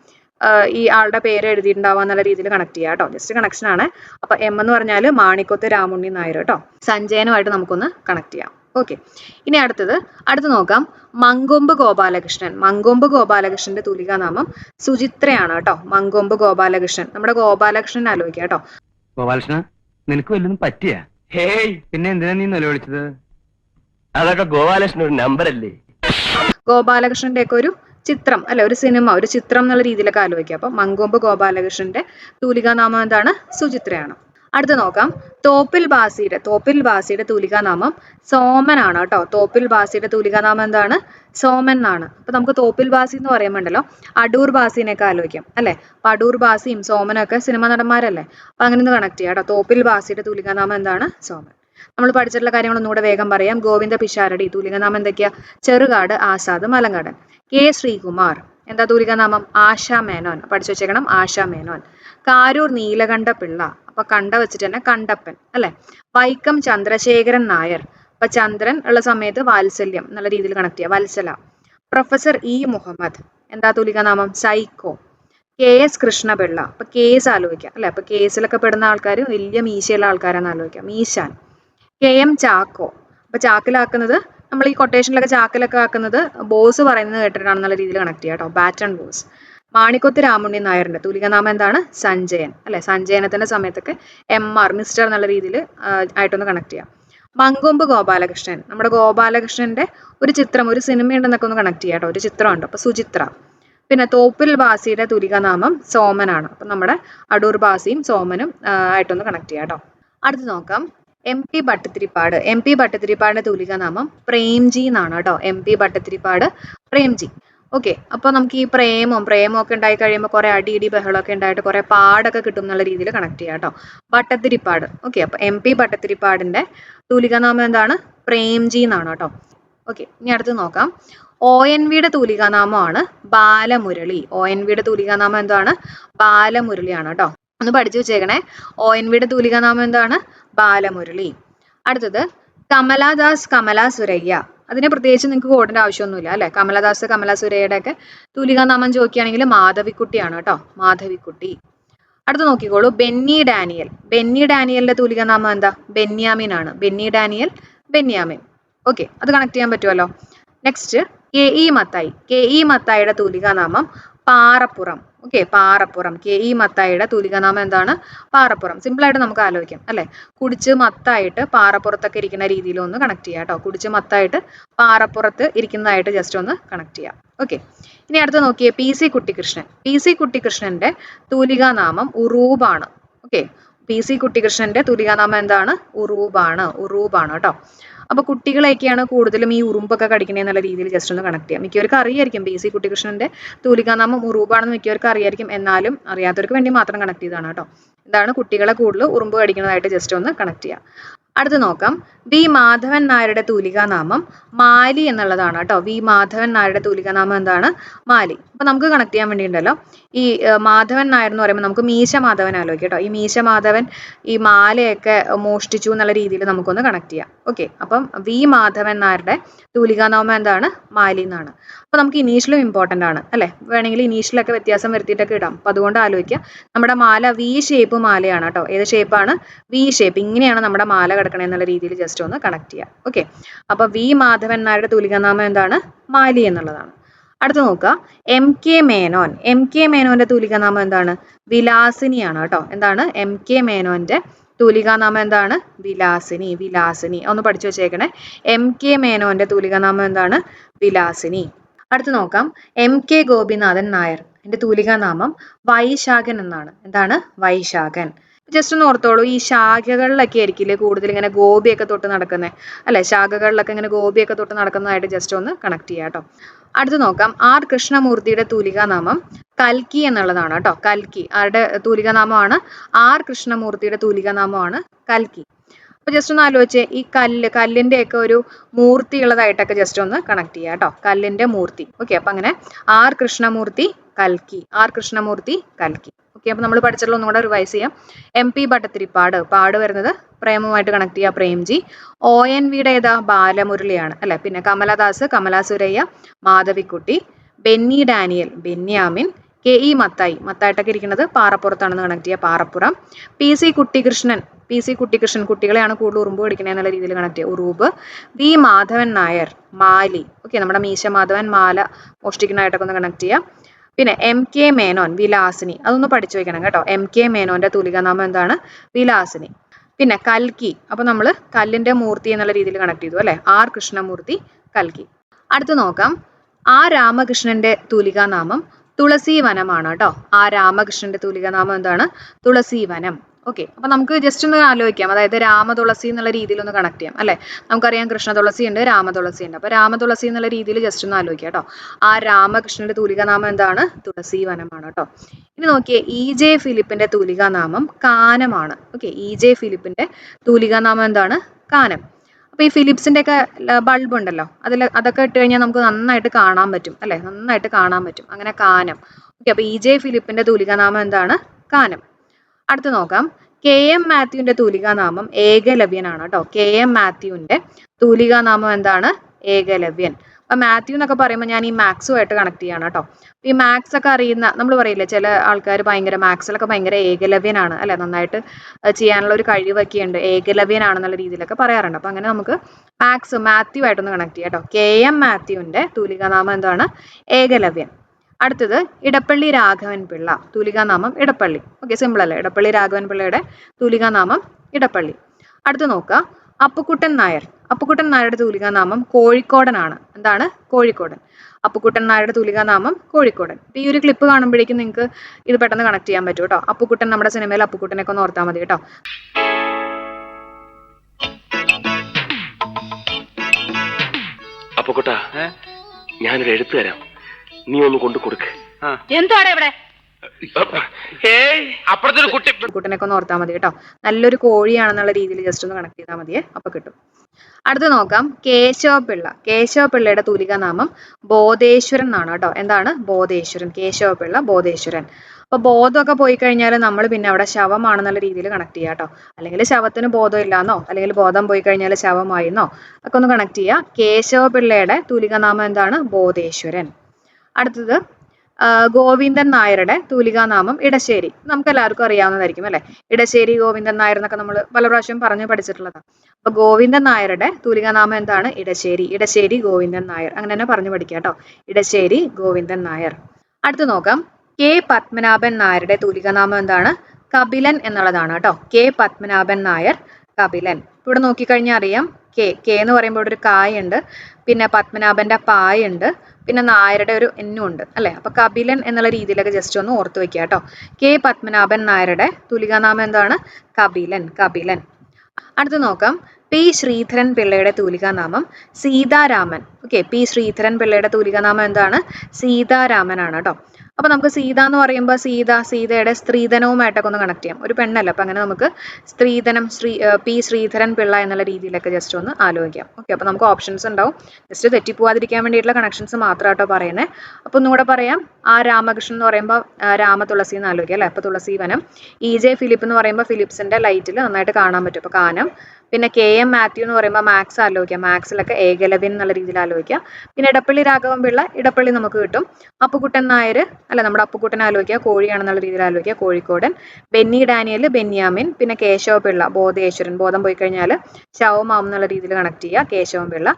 ഈ ആളുടെ പേര് എഴുതിയിട്ടുണ്ടാവുക എന്നുള്ള രീതിയിൽ കണക്ട് ചെയ്യാം കേട്ടോ. ജസ്റ്റ് കണക്ഷൻ ആണ്. അപ്പൊ എം എന്ന് പറഞ്ഞാൽ മാണിക്കോത്ത് രാമുണ്ണി നായർ കേട്ടോ. സഞ്ജയനുമായിട്ട് നമുക്കൊന്ന് കണക്ട് ചെയ്യാം. ഓക്കെ ഇനി അടുത്തത് അടുത്ത് നോക്കാം. മങ്കൊമ്പ് ഗോപാലകൃഷ്ണൻ. മങ്കൊമ്പ് ഗോപാലകൃഷ്ണന്റെ തൂലികാനാമം സുചിത്രയാണ് കേട്ടോ. മങ്കൊമ്പ് ഗോപാലകൃഷ്ണൻ. നമ്മുടെ ഗോപാലകൃഷ്ണൻ ആലോചിക്കാം കേട്ടോ. ഗോപാലകൃഷ്ണ നിനക്ക് വല്ലതും പറ്റിയ? ഹേയ്. പിന്നെ എന്തിനാ നീ നിലവിളിച്ചത് അതൊക്കെ ഗോപാലകൃഷ്ണൻ ഒരു നമ്പർ അല്ലേ ഗോപാലകൃഷ്ണന്റെ ഒക്കെ ഒരു ചിത്രം അല്ല ഒരു സിനിമ ഒരു ചിത്രം എന്നുള്ള രീതിയിലൊക്കെ ആലോചിക്കാം. അപ്പൊ മങ്കൊമ്പ് ഗോപാലകൃഷ്ണന്റെ തൂലികാനാമം എന്താണ്? സുചിത്രയാണ്. അടുത്ത് നോക്കാം. തോപ്പിൽ ബാസിയുടെ തോപ്പിൽ ബാസിയുടെ തൂലികാനാമം സോമനാണ് കേട്ടോ. തോപ്പിൽ ബാസിയുടെ തൂലികാനാമം എന്താണ്? സോമൻ എന്നാണ്. അപ്പൊ നമുക്ക് തോപ്പിൽ ബാസി എന്ന് പറയുമ്പോണ്ടല്ലോ അടൂർ ബാസിനെയൊക്കെ ആലോചിക്കാം അല്ലെ? അപ്പൊ അടൂർ ബാസിയും സോമനൊക്കെ സിനിമ നടന്മാരല്ലേ? അപ്പൊ അങ്ങനെ ഒന്ന് കണക്ട് ചെയ്യാം കേട്ടോ. തോപ്പിൽ ബാസിയുടെ തൂലികാനാമം എന്താണ്? സോമൻ. നമ്മൾ പഠിച്ചിട്ടുള്ള കാര്യങ്ങൾ ഒന്നുകൂടെ വേഗം പറയാം. ഗോവിന്ദ പിഷാരടി തൂലികാനാമം എന്തൊക്കെയാ? ചെറുകാട് ആസാദ് മലങ്കാടൻ. കെ ശ്രീകുമാർ. എന്താ തൂലികാനാമം? ആശാ മേനോൻ പഠിച്ചു വെച്ചേക്കണം. ആശാ മേനോൻ കാരൂർ നീലകണ്ഠ പിള്ള. അപ്പൊ കണ്ട വെച്ചിട്ട് തന്നെ കണ്ടപ്പൻ അല്ലെ? വൈക്കം ചന്ദ്രശേഖരൻ നായർ. അപ്പൊ ചന്ദ്രൻ ഉള്ള സമയത്ത് വാത്സല്യം എന്നുള്ള രീതിയിൽ കണക്ട് ചെയ്യുക വത്സല. Professor E Muhammad. എന്താ തൂലികാനാമം സൈക്കോ കെ എസ് കൃഷ്ണപിള്ള. അപ്പൊ കേസ് ആലോചിക്കാം അല്ലെ? അപ്പൊ കേസിലൊക്കെ പെടുന്ന ആൾക്കാർ വലിയ മീശയുള്ള ആൾക്കാരാണെന്ന് ആലോചിക്കാം. മീശാൻ. K M Chacko. അപ്പൊ ചാക്കിലാക്കുന്നത് നമ്മൾ ഈ കൊട്ടേഷനിലൊക്കെ ചാക്കിലൊക്കെ ആക്കുന്നത് ബോസ് പറയുന്നത് കേട്ടിട്ടാണെന്നുള്ള രീതിയിൽ കണക്ട് ചെയ്യാം കേട്ടോ. ബാറ്റൺ ബോസ് മാണിക്കൊത്ത് രാമുണ്ണി നായരുടെ തൂലികാനാമം എന്താണ്? സഞ്ജയൻ. അല്ലെ? സഞ്ജയനത്തിന്റെ സമയത്തൊക്കെ എം ആർ മിസ്റ്റർ എന്നുള്ള രീതിയിൽ ആയിട്ടൊന്ന് കണക്ട് ചെയ്യാം. മങ്കൊമ്പ് ഗോപാലകൃഷ്ണൻ. നമ്മുടെ ഗോപാലകൃഷ്ണന്റെ ഒരു ചിത്രം ഒരു സിനിമ ഉണ്ടെന്നൊക്കെ ഒന്ന് കണക്ട് ചെയ്യാം കേട്ടോ ഒരു ചിത്രമുണ്ട്. അപ്പൊ സുചിത്ര. പിന്നെ തോപ്പിൽ ബാസിയുടെ തുലികനാമം സോമനാണ്. അപ്പൊ നമ്മുടെ അടൂർ ബാസിയും സോമനും ആയിട്ടൊന്ന് കണക്ട് ചെയ്യാം കേട്ടോ അടുത്ത് നോക്കാം. M P Bhattathiripad M P ഭട്ടത്തിരിപ്പാടിന്റെ തുലികനാമം പ്രേംജി എന്നാണ് കേട്ടോ M P Bhattathiripad Premji. Okay അപ്പോൾ നമുക്ക് ഈ പ്രേമം പ്രേമമൊക്കെ ഉണ്ടായി കഴിയുമ്പോൾ കുറേ അടി ഇടി ബഹളമൊക്കെ ഉണ്ടായിട്ട് കുറേ പാടൊക്കെ കിട്ടും എന്നുള്ള രീതിയിൽ കണക്ട് ചെയ്യാം കേട്ടോ ഭട്ടത്തിരിപ്പാട് ഓക്കെ അപ്പൊ എം പി ഭട്ടത്തിരിപ്പാടിന്റെ തൂലികാനാമം എന്താണ്? പ്രേംജി എന്നാണ് കേട്ടോ ഓക്കെ ഇനി അടുത്ത് നോക്കാം. ഒ എൻ വിയുടെ തൂലികാനാമമാണ് ബാലമുരളി. ഒ എൻ വിയുടെ തൂലികാനാമം എന്താണ്? ബാലമുരളിയാണ് കേട്ടോ ഒന്ന് പഠിച്ചു വെച്ചേക്കണേ. ഒ എൻ വിയുടെ തൂലികാനാമം എന്താണ്? ബാലമുരളി. അടുത്തത് കമലാദാസ് കമല സുരയ്യ അതിന് പ്രത്യേകിച്ച് നിങ്ങൾക്ക് കോഡിന്റെ ആവശ്യമൊന്നുമില്ല അല്ലേ? കമലദാസ് കമല സുരയ്യയുടെ ഒക്കെ തൂലികാനാമം ചോദിക്കുകയാണെങ്കിൽ മാധവിക്കുട്ടിയാണ് കേട്ടോ മാധവിക്കുട്ടി. അടുത്ത് നോക്കിക്കോളൂ ബെന്നി ഡാനിയൽ. ബെന്നി ഡാനിയലിന്റെ തൂലികാനാമം എന്താ? ബെന്യാമിൻ ആണ് ബെന്നി ഡാനിയൽ ബെന്യാമിൻ. ഓക്കെ അത് കണക്ട് ചെയ്യാൻ പറ്റുമല്ലോ. Next K E Mathai. K E മത്തായിയുടെ തൂലികാനാമം Parappuram. Okay Parappuram. K E മത്തായിയുടെ തൂലികാനാമം എന്താണ്? പാറപ്പുറം. സിമ്പിൾ ആയിട്ട് നമുക്ക് ആലോചിക്കാം അല്ലെ? കുടിച്ച് മത്തായിട്ട് പാറപ്പുറത്തൊക്കെ ഇരിക്കുന്ന രീതിയിൽ ഒന്ന് കണക്ട് ചെയ്യാം കേട്ടോ. കുടിച്ച് മത്തായിട്ട് പാറപ്പുറത്ത് ഇരിക്കുന്നതായിട്ട് ജസ്റ്റ് ഒന്ന് കണക്ട് ചെയ്യാം. ഓക്കെ ഇനി അടുത്ത് നോക്കിയേ P C Kuttikrishnan P C കുട്ടിക്കൃഷ്ണന്റെ തൂലികാനാമം ഉറൂബാണ്. ഓക്കെ പി സി കുട്ടികൃഷ്ണന്റെ തൂലികാനാമം എന്താണ്? ഉറൂബാണ്. ഉറൂബാണ് കേട്ടോ. അപ്പൊ കുട്ടികളെയൊക്കെയാണ് കൂടുതലും ഈ ഉറുമ്പൊക്കെ കടിക്കണേ എന്നുള്ള രീതിയിൽ ജസ്റ്റ് ഒന്ന് കണക്ട് ചെയ്യാം. മിക്കവർക്ക് അറിയായിരിക്കും ബി സി കുട്ടികൃഷ്ണന്റെ തൂലികാനാമം ഉറുമ്പാണെന്ന് മിക്കവർക്ക് അറിയായിരിക്കും. എന്നാലും അറിയാത്തവർക്ക് വേണ്ടി മാത്രം കണക്ട് ചെയ്തതാണ് കേട്ടോ. ഇതാണ് കുട്ടികളെ കൂടുതൽ ഉറുമ്പ് കടിക്കുന്നതായിട്ട് ജസ്റ്റ് ഒന്ന് കണക്ട് ചെയ്യാം. അടുത്ത് നോക്കാം. വി മാധവൻ നായരുടെ തൂലികാനാമം മാലി എന്നുള്ളതാണ് കേട്ടോ. വി മാധവൻ നായരുടെ തൂലികാനാമം എന്താണ്? മാലി. അപ്പൊ നമുക്ക് കണക്ട് ചെയ്യാൻ വേണ്ടി ഉണ്ടല്ലോ ഈ മാധവൻ നായർ എന്ന് പറയുമ്പോൾ നമുക്ക് മീശ മാധവൻ ആലോചിക്കാം കേട്ടോ. ഈ മീശ മാധവൻ ഈ മാലയൊക്കെ മോഷ്ടിച്ചു എന്നുള്ള രീതിയിൽ നമുക്കൊന്ന് കണക്ട് ചെയ്യാം. ഓക്കെ അപ്പം വി മാധവൻ നായരുടെ തൂലികാനാമം എന്താണ്? മാലി എന്നാണ്. അപ്പൊ നമുക്ക് ഇനീഷ്യലും ഇമ്പോർട്ടന്റ് ആണ് അല്ലെ? വേണമെങ്കിൽ ഇനീഷ്യലൊക്കെ വ്യത്യാസം വരുത്തിയിട്ടൊക്കെ ഇടാം. അപ്പൊ അതുകൊണ്ട് ആലോചിക്കുക നമ്മുടെ മാല വി ഷേപ്പ് മാലയാണ് കേട്ടോ. ഏത് ഷേപ്പാണ് വി ഷേപ്പ് ഇങ്ങനെയാണ് നമ്മുടെ മാല കിടക്കണേ എന്നുള്ള രീതിയിൽ ജസ്റ്റ് ഒന്ന് കണക്ട് ചെയ്യാം. ഓക്കെ അപ്പൊ വി മാധവൻ നായരുടെ തൂലികാനാമം എന്താണ്? മാലി എന്നുള്ളതാണ്. അടുത്ത നോക്കുക. M K Menon. M K മേനോന്റെ തൂലികാനാമം എന്താണ്? വിലാസിനിയാണ് കേട്ടോ. എന്താണ്? എം കെ മേനോന്റെ തൂലികാനാമം എന്താണ്? വിലാസിനി വിലാസിനി. ഒന്ന് പഠിച്ചു വെച്ചേക്കണേ. എം കെ മേനോന്റെ തൂലികാനാമം എന്താണ്? വിലാസിനി. അടുത്ത് നോക്കാം. M K Gopinathan Nair. എന്റെ തൂലികാനാമം വൈശാഖൻ എന്നാണ്. എന്താണ്? വൈശാഖൻ. ജസ്റ്റ് ഒന്ന് ഓർത്തോളൂ ഈ ശാഖകളിലൊക്കെ ആയിരിക്കില്ലേ കൂടുതൽ ഇങ്ങനെ ഗോപിയൊക്കെ തൊട്ട് നടക്കുന്നത് അല്ലെ? ശാഖകളിലൊക്കെ ഇങ്ങനെ ഗോപിയൊക്കെ തൊട്ട് നടക്കുന്നതായിട്ട് ജസ്റ്റ് ഒന്ന് കണക്ട് ചെയ്യാം കേട്ടോ. അടുത്ത് നോക്കാം. ആർ കൃഷ്ണമൂർത്തിയുടെ തൂലികാനാമം കൽക്കി എന്നുള്ളതാണ് കേട്ടോ. കൽക്കി. ആരുടെ തൂലികാനാമമാണ്? ആർ കൃഷ്ണമൂർത്തിയുടെ തൂലികാനാമമാണ് കൽക്കി. അപ്പൊ ജസ്റ്റ് ഒന്ന് ആലോചിച്ചേ. ഈ കല്ല് കല്ലിന്റെ ഒക്കെ ഒരു മൂർത്തി ഉള്ളതായിട്ടൊക്കെ ജസ്റ്റ് ഒന്ന് കണക്ട് ചെയ്യാം കേട്ടോ. കല്ലിന്റെ മൂർത്തി. ഓക്കെ അപ്പൊ അങ്ങനെ ആർ കൃഷ്ണമൂർത്തി കൽക്കി ആർ കൃഷ്ണമൂർത്തി കൽക്കി. ഓക്കെ അപ്പൊ നമ്മൾ പഠിച്ചിട്ടുള്ള ഒന്നുകൂടെ റിവൈസ് ചെയ്യാം. എം പി ഭട്ടത്തിരിപ്പാട് പാട് വരുന്നത് പ്രേമവുമായിട്ട് കണക്ട് ചെയ്യുക പ്രേംജി. ഒ എൻ വിയുടെ ഏതാ? ബാലമുരളിയാണ്. അല്ലെ? പിന്നെ Kamala Das Kamala Suraiya Madhavikutty Benny Daniel Benyamin K E Mathai. മത്തായിട്ടൊക്കെ ഇരിക്കുന്നത് പാറപ്പുറത്താണെന്ന് കണക്ട് ചെയ്യുക Parappuram. P C Kuttikrishnan. P C Kuttikrishnan കുട്ടികളെയാണ് കൂടുതൽ ഉറുമ്പ് പഠിക്കുന്നത് എന്നുള്ള രീതിയിൽ കണക്ട് ചെയ്യുക ഉറൂബ്. വി മാധവൻ നായർ മാലി. ഓക്കെ നമ്മുടെ മീശ മാധവൻ മാല മോഷ്ടിക്കുന്നതായിട്ടൊക്കെ ഒന്ന് കണക്ട് ചെയ്യാം. പിന്നെ എം കെ മേനോൻ വിലാസിനി അതൊന്ന് പഠിച്ചു വെക്കണം കേട്ടോ. എം കെ മേനോന്റെ തൂലികാനാമം എന്താണ്? വിലാസിനി. പിന്നെ കൽക്കി അപ്പൊ നമ്മൾ കല്ലിന്റെ മൂർത്തി എന്നുള്ള രീതിയിൽ കണക്ട് ചെയ്തു അല്ലെ? ആർ കൃഷ്ണമൂർത്തി കൽക്കി. അടുത്ത് നോക്കാം. ആ രാമകൃഷ്ണന്റെ തൂലികാനാമം തുളസി വനമാണ് കേട്ടോ. ആ രാമകൃഷ്ണന്റെ തൂലികാനാമം എന്താണ്? തുളസി വനം ഓക്കെ അപ്പൊ നമുക്ക് ജസ്റ്റ് ഒന്ന് ആലോചിക്കാം. അതായത് രാമതുളസി എന്നുള്ള രീതിയിൽ ഒന്ന് കണക്ട് ചെയ്യാം അല്ലേ? നമുക്കറിയാം കൃഷ്ണതുളസി ഉണ്ട് രാമതുളസി ഉണ്ട്. അപ്പോൾ രാമതുളസി എന്നുള്ള രീതിയിൽ ജസ്റ്റ് ഒന്ന് ആലോചിക്കാം കേട്ടോ. ആ രാമകൃഷ്ണന്റെ തൂലികാനാമം എന്താണ്? തുളസി വനമാണ് കേട്ടോ. ഇനി നോക്കിയേ ഇ ജെ ഫിലിപ്പിന്റെ തൂലികാനാമം കാനമാണ്. ഓക്കെ ഇ ജെ ഫിലിപ്പിന്റെ തൂലികാനാമം എന്താണ്? കാനം. അപ്പോൾ ഈ ഫിലിപ്സിന്റെ ഒക്കെ ബൾബ് ഉണ്ടല്ലോ അതിൽ അതൊക്കെ ഇട്ട് കഴിഞ്ഞാൽ നമുക്ക് നന്നായിട്ട് കാണാൻ പറ്റും അല്ലേ? നന്നായിട്ട് കാണാൻ പറ്റും. അങ്ങനെ കാനം. ഓക്കെ അപ്പോൾ ഇ ജെ ഫിലിപ്പിന്റെ തൂലികാനാമം എന്താണ്? കാനം. അടുത്ത് നോക്കാം. കെ എം മാത്യുവിന്റെ തൂലികാനാമം ഏകലവ്യനാണ് കേട്ടോ. കെ എം മാത്യുവിന്റെ തൂലികാനാമം എന്താണ്? ഏകലവ്യൻ. അപ്പൊ മാത്യു എന്നൊക്കെ പറയുമ്പോൾ ഞാൻ ഈ മാത്സുമായിട്ട് കണക്ട് ചെയ്യാണ് കേട്ടോ. ഈ മാത്സ് ഒക്കെ അറിയുന്ന നമ്മൾ പറയില്ലേ ചില ആൾക്കാർ ഭയങ്കര മാത്സിലൊക്കെ ഭയങ്കര ഏകലവ്യനാണ് അല്ലെ? നന്നായിട്ട് ചെയ്യാനുള്ള ഒരു കഴിവൊക്കെ ഉണ്ട്. ഏകലവ്യനാണെന്നുള്ള രീതിയിലൊക്കെ പറയാറുണ്ട്. അപ്പൊ അങ്ങനെ നമുക്ക് മാത്സ് മാത്യു ആയിട്ടൊന്ന് കണക്ട് ചെയ്യാം കേട്ടോ. കെ എം മാത്യുവിന്റെ തൂലികാനാമം എന്താണ്? ഏകലവ്യൻ. അടുത്തത് ഇടപ്പള്ളി രാഘവൻ പിള്ള തൂലികാനാമം ഇടപ്പള്ളി. ഓക്കെ സിമ്പിൾ അല്ലേ? ഇടപ്പള്ളി രാഘവൻ പിള്ളയുടെ തൂലികാനാമം ഇടപ്പള്ളി. അടുത്ത് നോക്കുക. അപ്പുക്കുട്ടൻ നായർ. അപ്പുക്കുട്ടൻ നായരുടെ തൂലികാനാമം കോഴിക്കോടനാണ്. എന്താണ്? കോഴിക്കോടൻ. അപ്പുക്കുട്ടൻ നായരുടെ തൂലികാനാമം കോഴിക്കോടൻ. ഇപ്പൊ ഈ ഒരു ക്ലിപ്പ് കാണുമ്പോഴേക്കും നിങ്ങൾക്ക് ഇത് പെട്ടെന്ന് കണക്ട് ചെയ്യാൻ പറ്റും കേട്ടോ. അപ്പുക്കുട്ടൻ നമ്മുടെ സിനിമയിൽ അപ്പുക്കുട്ടനൊക്കെ ഒന്ന് ഓർത്താൽ മതി കേട്ടോ. അപ്പൊ കൊട്ടാ ഞാനൊരു എഴുത്ത് തരാം. നീ ഒന്ന് കൊണ്ടു കൊടുക്ക്. എന്താണ് ഇവിടെ? അപ്പുറത്തൊരു കുട്ടി ഒന്ന് ഓർത്താൽ മതി കേട്ടോ. നല്ലൊരു കോഴിയാണെന്നുള്ള രീതിയിൽ ജസ്റ്റ് ഒന്ന് കണക്ട് ചെയ്താൽ മതിയേ. അപ്പൊ കിട്ടും. അടുത്ത് നോക്കാം. കേശവപിള്ള. കേശവപിള്ളയുടെ തൂലികാനാമം ബോധേശ്വരൻ എന്നാണ് കേട്ടോ. എന്താണ്? ബോധേശ്വരൻ. കേശവപിള്ള ബോധേശ്വരൻ. അപ്പൊ ബോധമൊക്കെ പോയി കഴിഞ്ഞാൽ നമ്മൾ പിന്നെ അവിടെ ശവമാണെന്നുള്ള രീതിയിൽ കണക്ട് ചെയ്യുക കേട്ടോ. അല്ലെങ്കിൽ ശവത്തിന് ബോധം ഇല്ലാന്നോ അല്ലെങ്കിൽ ബോധം പോയി കഴിഞ്ഞാൽ ശവമായിന്നോ ഒക്കെ ഒന്ന് കണക്ട് ചെയ്യുക തൂലിക നാമം എന്താണ്? ബോധേശ്വരൻ. അടുത്തത് ഗോവിന്ദൻ നായരുടെ തൂലികാനാമം ഇടശ്ശേരി. നമുക്ക് എല്ലാവർക്കും അറിയാവുന്നതായിരിക്കും അല്ലെ? ഇടശ്ശേരി ഗോവിന്ദൻ നായർ എന്നൊക്കെ നമ്മൾ പല പ്രാവശ്യം പറഞ്ഞു പഠിച്ചിട്ടുള്ളതാണ് അപ്പൊ ഗോവിന്ദൻ നായരുടെ തൂലികാനാമം എന്താണ്? ഇടശ്ശേരി ഇടശ്ശേരി ഗോവിന്ദൻ നായർ. അങ്ങനെ തന്നെ പറഞ്ഞു പഠിക്കുക കേട്ടോ. ഇടശ്ശേരി ഗോവിന്ദൻ നായർ. അടുത്ത് നോക്കാം. കെ പത്മനാഭൻ നായരുടെ തൂലികാനാമം എന്താണ്? കപിലൻ എന്നുള്ളതാണ് കേട്ടോ. കെ പത്മനാഭൻ നായർ കപിലൻ. ഇവിടെ നോക്കിക്കഴിഞ്ഞാൽ അറിയാം. കെ കെ എന്ന് പറയുമ്പോൾ ഒരു കായുണ്ട്. പിന്നെ പത്മനാഭന്റെ പായുണ്ട്. പിന്നെ നായരുടെ ഒരു എന്നും ഉണ്ട് അല്ലെ? അപ്പൊ കപിലൻ എന്നുള്ള രീതിയിലൊക്കെ ജസ്റ്റ് ഒന്ന് ഓർത്ത് വെക്കുക കേട്ടോ. കെ പത്മനാഭൻ നായരുടെ തൂലികാനാമം എന്താണ്? കപിലൻ കപിലൻ. അടുത്ത് നോക്കാം. പി ശ്രീധരൻ പിള്ളയുടെ തൂലികാനാമം സീതാരാമൻ. ഓക്കെ പി ശ്രീധരൻ പിള്ളയുടെ തൂലികാനാമം എന്താണ്? സീതാരാമനാണ് കേട്ടോ. അപ്പൊ നമുക്ക് സീത എന്ന് പറയുമ്പോൾ സീത സീതയുടെ സ്ത്രീധനവുമായിട്ടൊക്കെ ഒന്ന് കണക്ട് ചെയ്യാം. ഒരു പെണ്ണല്ല അപ്പൊ അങ്ങനെ നമുക്ക് സ്ത്രീധനം ശ്രീ പി ശ്രീധരൻ പിള്ള എന്നുള്ള രീതിയിലൊക്കെ ജസ്റ്റ് ഒന്ന് ആലോചിക്കാം. ഓക്കെ അപ്പൊ നമുക്ക് ഓപ്ഷൻസ് ഉണ്ടാവും. ജസ്റ്റ് തെറ്റിപ്പോവാതിരിക്കാൻ വേണ്ടിയിട്ടുള്ള കണക്ഷൻസ് മാത്രമാട്ടോ പറയുന്നത് അപ്പൊ ഒന്നുകൂടെ പറയാം. ആ രാമകൃഷ്ണൻ എന്ന് പറയുമ്പോൾ രാമ തുളസി എന്ന് ആലോചിക്കാം അല്ലെ? അപ്പൊ തുളസി വനം ഇ ജെ ഫിലിപ്പ് എന്ന് പറയുമ്പോൾ ഫിലിപ്സിന്റെ ലൈറ്റിൽ നന്നായിട്ട് കാണാൻ പറ്റും. അപ്പൊ കാനം. പിന്നെ കെ എം മാത്യു എന്ന് പറയുമ്പോൾ മാത്സ് ആലോചിക്കാം. മാത്സിലൊക്കെ ഏകലവ്യൻ എന്നുള്ള രീതിയിൽ ആലോചിക്കാം. പിന്നെ ഇടപ്പള്ളി രാഘവൻ പിള്ള ഇടപ്പള്ളി നമുക്ക് കിട്ടും. അപ്പുകുട്ടൻ നായർ അല്ല നമ്മുടെ അപ്പുക്കുട്ടൻ ആലോചിക്കുക കോഴിയാണെന്നുള്ള രീതിയിൽ ആലോചിക്കുക കോഴിക്കോടൻ ബെന്നി ഡാനിയൽ ബെന്യാമിൻ പിന്നെ കേശവ പിള്ള ബോധേശ്വരൻ. ബോധം പോയി കഴിഞ്ഞാൽ ശവമാം എന്നുള്ള രീതിയിൽ കണക്ട് ചെയ്യുക കേശവൻ പിള്ള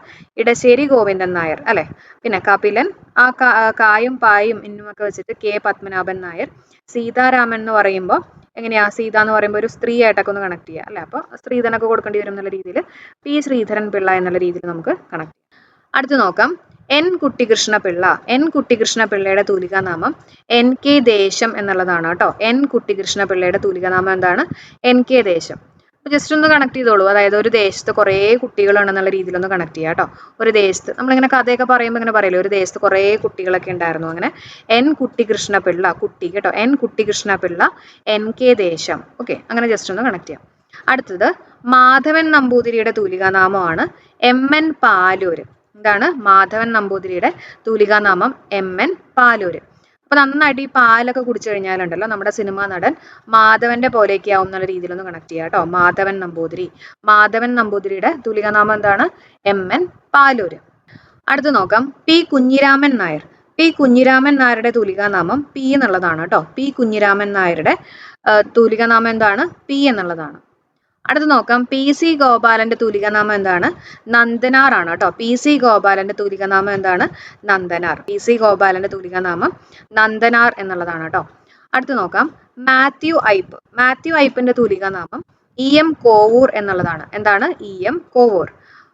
ഇടശ്ശേരി ഗോവിന്ദൻ നായർ അല്ലെ? പിന്നെ കപിലൻ ആ കായും പായും ഇന്നുമൊക്കെ വെച്ചിട്ട് കെ പത്മനാഭൻ നായർ സീതാരാമൻ എന്ന് പറയുമ്പോൾ എങ്ങനെയാ സീത എന്ന് പറയുമ്പോൾ ഒരു സ്ത്രീ ആയിട്ടൊക്കെ ഒന്ന് കണക്ട് ചെയ്യുക അല്ലേ? അപ്പോൾ സ്ത്രീധനൊക്കെ കൊടുക്കേണ്ടി വരും എന്നുള്ള രീതിയിൽ പി ശ്രീധരൻ പിള്ള എന്നുള്ള രീതിയിൽ നമുക്ക് കണക്ട് ചെയ്യാം. അടുത്ത് നോക്കാം. എൻ കുട്ടികൃഷ്ണ പിള്ള എൻ കുട്ടികൃഷ്ണ പിള്ളയുടെ തൂലികാനാമം എൻ കെ ദേശം എന്നുള്ളതാണ് കേട്ടോ. എൻ കുട്ടികൃഷ്ണ പിള്ളയുടെ തൂലികാനാമം എന്താണ്? N K Desam. ജസ്റ്റ് ഒന്ന് കണക്ട് ചെയ്തോളൂ. അതായത് ഒരു ദേശത്ത് കുറേ കുട്ടികളുണ്ടെന്നുള്ള രീതിയിൽ ഒന്ന് കണക്ട് ചെയ്യാം കേട്ടോ ഒരു ദേശത്ത് നമ്മളിങ്ങനെ കഥയൊക്കെ പറയുമ്പോൾ ഇങ്ങനെ പറയില്ലേ ഒരു ദേശത്ത് കുറേ കുട്ടികളൊക്കെ ഉണ്ടായിരുന്നു. അങ്ങനെ എൻ കുട്ടികൃഷ്ണ പിള്ള കുട്ടി കേട്ടോ. N Kuttikrishna Pillai N K Desam. Okay അങ്ങനെ ജസ്റ്റ് ഒന്ന് കണക്ട് ചെയ്യാം. അടുത്തത് മാധവൻ നമ്പൂതിരിയുടെ തൂലികാനാമമാണ് എം എൻ പാലൂര്. എന്താണ്? മാധവൻ നമ്പൂതിരിയുടെ തൂലികാനാമം എം എൻ പാലൂര്. അപ്പൊ നന്നായിട്ട് ഈ പാലൊക്കെ കുടിച്ചു കഴിഞ്ഞാലുണ്ടല്ലോ നമ്മുടെ സിനിമാ നടൻ മാധവന്റെ പോലെയൊക്കെ ആവും എന്നുള്ള രീതിയിലൊന്ന് കണക്ട് ചെയ്യാം കേട്ടോ. മാധവൻ നമ്പൂതിരി. മാധവൻ നമ്പൂതിരിയുടെ തുലികനാമം എന്താണ്? എം. എൻ. പാലൂര്. അടുത്ത് നോക്കാം. പി. കുഞ്ഞിരാമൻ നായർ. പി. കുഞ്ഞിരാമൻ നായരുടെ തൂലികാനാമം പി എന്നുള്ളതാണ് കേട്ടോ. പി. കുഞ്ഞിരാമൻ നായരുടെ തൂലികാനാമം എന്താണ്? പി എന്നുള്ളതാണ്. അടുത്ത് നോക്കാം. പി സി ഗോപാലന്റെ തൂലികാനാമം എന്താണ്? നന്ദനാർ ആണ് കേട്ടോ. പി സി ഗോപാലന്റെ തൂലികാനാമം എന്താണ്? നന്ദനാർ. പി സി ഗോപാലന്റെ തൂലികാനാമം നന്ദനാർ എന്നുള്ളതാണ് കേട്ടോ. അടുത്ത് നോക്കാം. മാത്യു ഐപ്പ്. മാത്യു ഐപ്പിന്റെ തൂലികാനാമം ഇ എം കോവൂർ എന്നുള്ളതാണ്. എന്താണ്? E M Kovoor.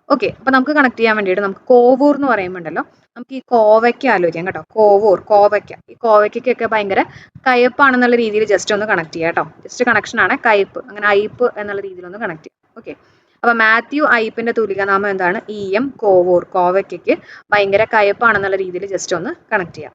ഓക്കെ അപ്പൊ നമുക്ക് കണക്ട് ചെയ്യാൻ വേണ്ടിയിട്ട് നമുക്ക് കോവൂർ എന്ന് പറയുമ്പോണ്ടല്ലോ നമുക്ക് ഈ കോവയ്ക്ക ആലോചിക്കാം കേട്ടോ. കോവൂർ കോവയ്ക്ക. ഈ കോവയ്ക്കൊക്കെ ഭയങ്കര കയ്പ്പാണെന്നുള്ള രീതിയിൽ ജസ്റ്റ് ഒന്ന് കണക്ട് ചെയ്യാം കേട്ടോ. ജസ്റ്റ് കണക്ഷൻ ആണ് കയ്പ്പ് അങ്ങനെ ഐപ്പ് എന്നുള്ള രീതിയിൽ ഒന്ന് കണക്ട് ചെയ്യാം. ഓക്കെ അപ്പൊ മാത്യു ഐപ്പിന്റെ തുലിക തൂലികാനാമം എന്താണ്? E M Kovoor. കോവയ്ക്കയ്ക്ക് ഭയങ്കര കയ്പ്പാണെന്നുള്ള രീതിയിൽ ജസ്റ്റ് ഒന്ന് കണക്ട് ചെയ്യാം.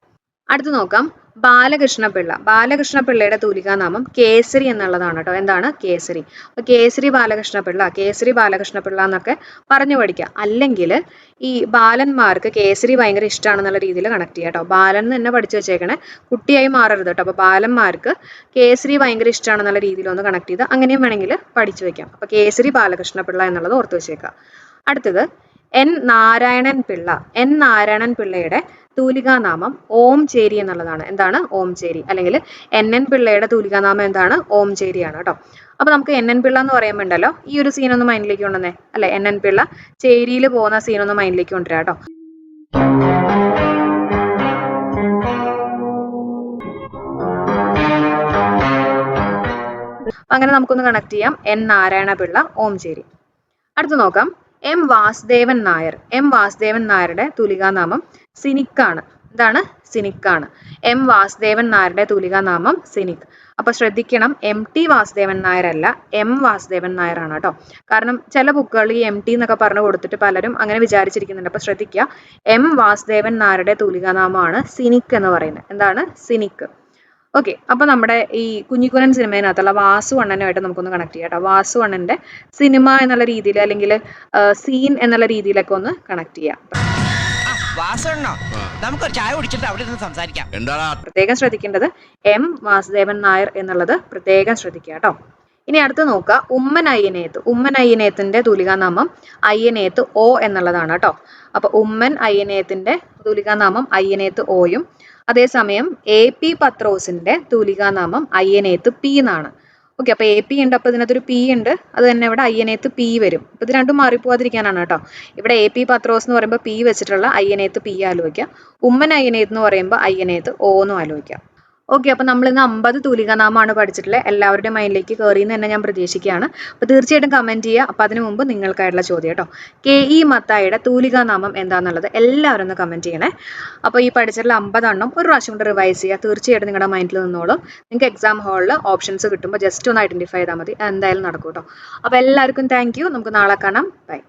അടുത്ത് നോക്കാം. ബാലകൃഷ്ണപിള്ള. ബാലകൃഷ്ണപിള്ളയുടെ തൂലികാനാമം കേസരി എന്നുള്ളതാണ് കേട്ടോ. എന്താണ്? കേസരി. അപ്പൊ കേസരി ബാലകൃഷ്ണപിള്ള കേസരി ബാലകൃഷ്ണപിള്ള എന്നൊക്കെ പറഞ്ഞു പഠിക്കുക. അല്ലെങ്കിൽ ഈ ബാലന്മാർക്ക് കേസരി ഭയങ്കര ഇഷ്ടമാണെന്നുള്ള രീതിയിൽ കണക്ട് ചെയ്യാം കേട്ടോ. ബാലൻ തന്നെ പഠിച്ചു വെച്ചേക്കണേ. കുട്ടിയായി മാറരുത് കേട്ടോ. അപ്പൊ ബാലന്മാർക്ക് കേസരി ഭയങ്കര ഇഷ്ടമാണെന്നുള്ള രീതിയിൽ ഒന്ന് കണക്ട് ചെയ്ത് അങ്ങനെയും വേണമെങ്കിൽ പഠിച്ചു വെക്കാം. അപ്പൊ കേസരി ബാലകൃഷ്ണപിള്ള എന്നുള്ളത് ഓർത്തു വെച്ചേക്കുക. അടുത്തത് എൻ നാരായണൻ പിള്ള. എൻ നാരായണൻ പിള്ളയുടെ തൂലികാനാമം ഓം ചേരി എന്നുള്ളതാണ്. എന്താണ്? ഓം ചേരി. അല്ലെങ്കിൽ എൻ എൻ പിള്ളയുടെ തൂലികാനാമം എന്താണ്? ഓം ചേരിയാണ് കേട്ടോ. അപ്പൊ നമുക്ക് എൻ എൻ പിള്ള എന്ന് പറയുമ്പോൾ ഉണ്ടല്ലോ ഈ ഒരു സീൻ ഒന്ന് മൈൻഡിലേക്ക് കൊണ്ടുവന്നേ. അല്ലെ? എൻ എൻ പിള്ള ചേരിയിൽ പോകുന്ന സീൻ ഒന്ന് മൈൻഡിലേക്ക് കൊണ്ടുവരാം കേട്ടോ. അങ്ങനെ നമുക്കൊന്ന് കണക്ട് ചെയ്യാം. എൻ നാരായണ പിള്ള ഓംചേരി അടുത്ത് നോക്കാം. എം വാസുദേവൻ നായർ. എം വാസുദേവൻ നായരുടെ തൂലികാനാമം സിനിക്കാണ്. എന്താണ്? സിനിക്കാണ്. എം വാസുദേവൻ നായരുടെ തൂലികാനാമം സിനിക്. അപ്പൊ ശ്രദ്ധിക്കണം എം ടി വാസുദേവൻ നായർ അല്ല എം വാസുദേവൻ നായരാണ് കേട്ടോ. കാരണം ചില ബുക്കുകൾ ഈ എം ടി എന്നൊക്കെ പറഞ്ഞു കൊടുത്തിട്ട് പലരും അങ്ങനെ വിചാരിച്ചിരിക്കുന്നുണ്ട്. അപ്പൊ ശ്രദ്ധിക്കുക എം വാസുദേവൻ നായരുടെ തൂലികാനാമമാണ് സിനിക് എന്ന് പറയുന്നത്. എന്താണ്? സിനിക്. ഓക്കെ അപ്പൊ നമ്മുടെ ഈ കുഞ്ഞിക്കുരൻ സിനിമയിനകത്തുള്ള വാസു അണ്ണനുമായിട്ട് നമുക്കൊന്ന് കണക്ട് ചെയ്യാം കേട്ടോ. വാസു അണ്ണന്റെ സിനിമ എന്നുള്ള രീതിയിൽ അല്ലെങ്കിൽ സീൻ എന്നുള്ള രീതിയിലൊക്കെ ഒന്ന് കണക്ട് ചെയ്യാം. വാസണ്ണോ നമുക്കൊരു ചായ കുടിച്ചിട്ട് അവിടെ നിന്ന് സംസാരിക്കാം. എന്താണ് പ്രത്യേകം ശ്രദ്ധിക്കേണ്ടത് എം വാസുദേവൻ നായർ എന്നുള്ളത് പ്രത്യേകം ശ്രദ്ധിക്കുക കേട്ടോ. ഇനി അടുത്ത് നോക്കുക. ഉമ്മൻ അയ്യനേത്ത് ഉമ്മൻ അയ്യനേത്തിന്റെ തൂലികാനാമം അയ്യനേത്ത് ഓ എന്നുള്ളതാണ് കേട്ടോ. അപ്പൊ ഉമ്മൻ അയ്യനേത്തിന്റെ തൂലികാനാമം അയ്യനേത്ത് ഓയും. അതേസമയം എ പി പത്രോസിന്റെ തൂലികാനാമം അയ്യനേത്ത് പി എന്നാണ്. ഓക്കെ അപ്പൊ എ പി ഉണ്ട് അപ്പോൾ ഇതിനകത്തൊരു പി ഉണ്ട്. അത് തന്നെ ഇവിടെ ഐ എനേത്ത് പി വരും. അപ്പോൾ ഇത് രണ്ടും മാറിപ്പോവാതിരിക്കാനാണ് കേട്ടോ. ഇവിടെ എ പി പത്രോസ് എന്ന് പറയുമ്പോൾ പി വെച്ചിട്ടുള്ള ഐ എനേത്ത് പി ആലോചിക്കുക ഉമ്മൻ ഐ എനേത്ത് എന്ന് പറയുമ്പോൾ ഐ എനേത്ത് ഓ എന്നും ആലോചിക്കുക ഓക്കെ അപ്പോൾ നമ്മൾ ഇന്ന് അമ്പത് തൂലികാനാമമാണ് പഠിച്ചിട്ടുള്ളത് എല്ലാവരുടെയും മൈൻഡിലേക്ക് കയറി എന്ന് തന്നെ ഞാൻ പ്രതീക്ഷിക്കുകയാണ്. അപ്പോൾ തീർച്ചയായിട്ടും കമന്റ് ചെയ്യുക. അപ്പോൾ അതിന് മുമ്പ് നിങ്ങൾക്കായിട്ടുള്ള ചോദ്യം കേട്ടോ. കെ ഇ മത്തായുടെ തൂലികാനാമം എന്താണെന്നുള്ളത് എല്ലാവരും ഒന്ന് കമന്റ് ചെയ്യണേ. അപ്പോൾ ഈ പഠിച്ചിട്ടുള്ള അമ്പതെണ്ണം ഒരു പ്രാവശ്യം കൊണ്ട് റിവൈസ് ചെയ്യുക. തീർച്ചയായിട്ടും നിങ്ങളുടെ മൈൻഡിൽ നിന്നോളും. നിങ്ങൾക്ക് എക്സാം ഹാളിൽ ഓപ്ഷൻസ് കിട്ടുമ്പോൾ ജസ്റ്റ് ഒന്ന് ഐഡന്റിഫൈ ചെയ്താൽ മതി. എന്തായാലും നടക്കും കേട്ടോ. അപ്പോൾ എല്ലാവർക്കും താങ്ക് നമുക്ക് നാളെ കാണാം. ബൈ